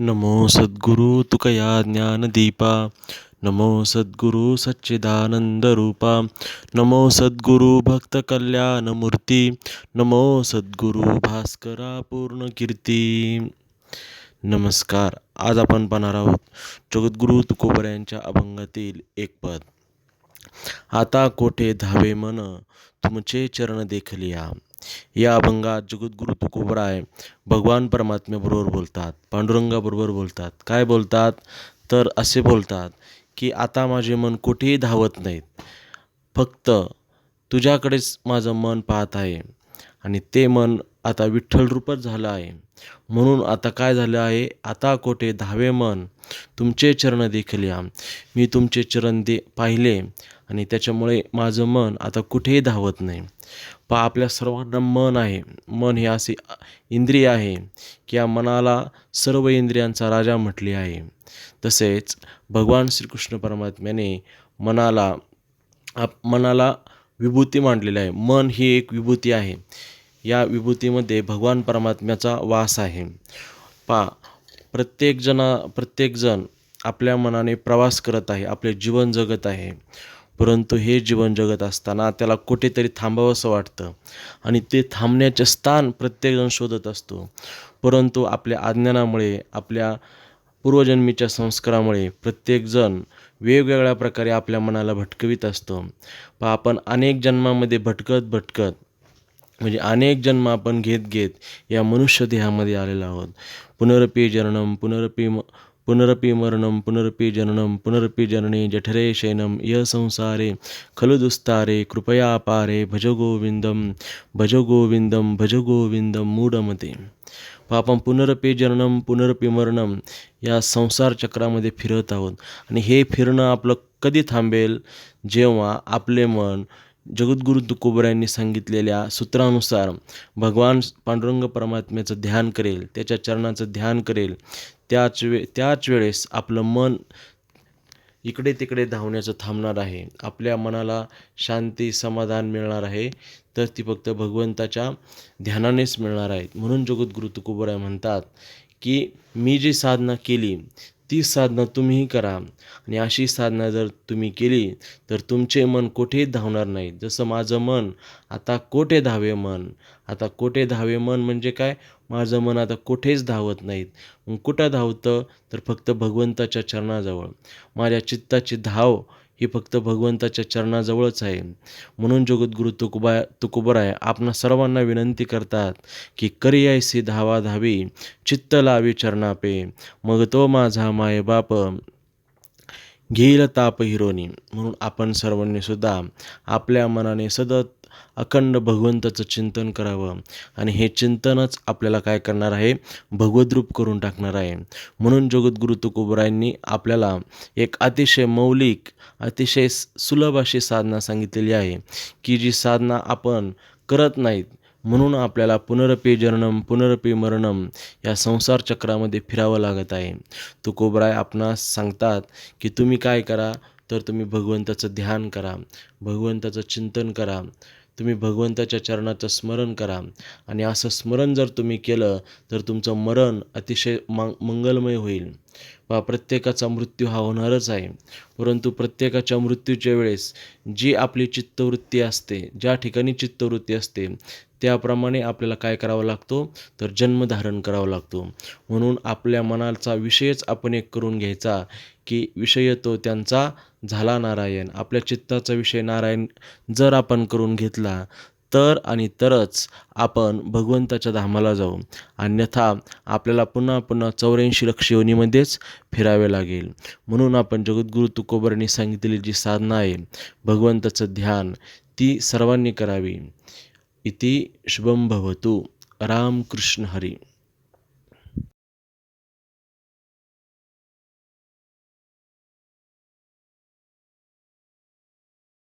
नमो सद्गुरु तुकया ज्ञानदीपा नमो सद्गुरु सच्चिदानंदरूपा नमो सद्गुरु भक्तकल्याणमूर्ती नमो सद्गुरु भास्करा पूर्ण कीर्ती. नमस्कार आज आपण पाहणार आहोत जगद्गुरु तुकोबऱ्यांच्या अभंगातील एक पद. आता कोठे धावे मन तुमचे चरण देखलिया. या अभंगात जगद्गुरु तुकोबराय भगवान परमात्म्याबरोबर बोलतात पांडुरंगाबरोबर बोलतात. काय बोलतात? तर असे बोलतात की आता माझे मन कुठेही धावत नाहीत. फक्त तुझ्याकडेच माझं मन पाहत आहे. आणि ते मन आता विठ्ठल रूपच झालं आहे. म्हणून आता काय झालं आहे? आता कोठे? धावे मन. तुमचे चरण देखील या. मी तुमचे चरण दे पाहिले आणि त्याच्यामुळे माझं मन आता कुठेही धावत नाही. पा आपल्या सर्वांना मन आहे. मन हे असे इंद्रिय आहे की या मनाला सर्व इंद्रियांचा राजा म्हटले आहे. तसेच भगवान श्रीकृष्ण परमात्म्याने मनाला आप मनाला विभूती मांडलेली आहे. मन ही एक विभूती आहे. या विभूतीमध्ये भगवान परमात्म्याचा वास आहे. पा प्रत्येकजना प्रत्येकजण आपल्या मनाने प्रवास करत आहे आपले जीवन जगत आहे. परंतु हे जीवन जगत असताना त्याला कुठेतरी थांबावंसं वाटतं आणि ते थांबण्याचे स्थान प्रत्येकजण शोधत असतो. परंतु आपल्या अज्ञानामुळे आपल्या पूर्वजन्मीच्या संस्कारामुळे प्रत्येकजण वेगवेगळ्या प्रकारे आपल्या मनाला भटकवीत असतो. प आपण अनेक जन्मामध्ये भटकत भटकत म्हणजे अनेक जन्म आपण घेत घेत या मनुष्य देहामध्ये आलेलो आहोत. पुनरपी जननम पुनरपी म पुनरपी मरणम पुनरपी जननम पुनरपी जनने जठरे शयनम य संसारे खलु दुस्तारे कृपया पारे भज गोविंदम भज गोविंदम भज गोविंदम मूढमते. आपण पुनरपी जननम पुनरपी मरणम या संसार चक्रामध्ये फिरत आहोत. आणि हे फिरणं आपलं कधी थांबेल? जेव्हा आपले मन जगद्गुरु तुकोबरायांनी सांगितलेल्या सूत्रानुसार भगवान पांडुरंग परमात्म्याचं ध्यान करेल त्याच्या चरणाचं ध्यान करेल त्याच वे त्याच वेळेस आपलं मन इकडे तिकडे धावण्याचं थांबणार आहे. आपल्या मनाला शांती समाधान मिळणार आहे. तर ती फक्त भगवंताच्या ध्यानानेच मिळणार आहेत म्हणून जगद्गुरु तुकोबराय म्हणतात की मी जी साधना केली ती साधना तुम्हीही करा. आणि अशी साधना जर तुम्ही केली तर तुमचे मन कुठेही धावणार नाही. जसं माझं मन आता कोठे धावे मन? आता कोठे धावे मन म्हणजे काय? माझं मन आता कुठेच धावत नाहीत. मग कुठं धावतं? तर फक्त भगवंताच्या चरणाजवळ. माझ्या चित्ताची धाव ही फक्त भगवंताच्या चरणाजवळच आहे. म्हणून जगद्गुरु तुकुबा तुकुबराय आपणा सर्वांना विनंती करतात की करियायसी धावा धावी चित्त लावी चरणापे. मग तो माझा मायबाप घेईल ताप हिरोनी. म्हणून आपण सर्वांनी सुद्धा आपल्या मनाने सतत अखंड भगवंताचं चिंतन करावं. आणि हे चिंतनच आपल्याला काय करणार आहे? भगवद्रूप करून टाकणार आहे. म्हणून जगद्गुरु तुकोबरायांनी आपल्याला एक अतिशय मौलिक अतिशय सुलभ अशी साधना सांगितलेली आहे की जी साधना आपण करत नाहीत. म्हणून आपल्याला पुनरपी जननम पुनरपी मरणम या संसार चक्रामध्ये फिरावं लागत आहे. तुकोबराय आपणास सांगतात की तुम्ही काय करा? तर तुम्ही भगवंताचं ध्यान करा भगवंताचं चिंतन करा. तुम्ही भगवंताच्या चरणाचं स्मरण करा. आणि असं स्मरण जर तुम्ही केलं तर तुमचं मरण अतिशय मंगलमय होईल. वा प्रत्येकाचा मृत्यू हा होणारच आहे. परंतु प्रत्येकाच्या मृत्यूच्या वेळेस जी आपली चित्तवृत्ती असते ज्या ठिकाणी चित्तवृत्ती असते त्याप्रमाणे आपल्याला काय करावं लागतो? तर जन्मधारण करावा लागतो. म्हणून आपल्या मनाचा विषयच आपण एक करून घ्यायचा की विषय तो त्यांचा झाला नारायण. आपल्या चित्ताचा विषय नारायण जर आपण करून घेतला तर आणि तरच आपण भगवंताच्या धामाला जाऊ. अन्यथा आपल्याला पुन्हा पुन्हा चौऱ्याऐंशी लक्ष योनीमध्येच फिरावे लागेल. म्हणून आपण जगद्गुरु तुकोबरांनी सांगितलेली जी साधना आहे भगवंताचं ध्यान ती सर्वांनी करावी. इति शुभम भवतु. रामकृष्ण हरी.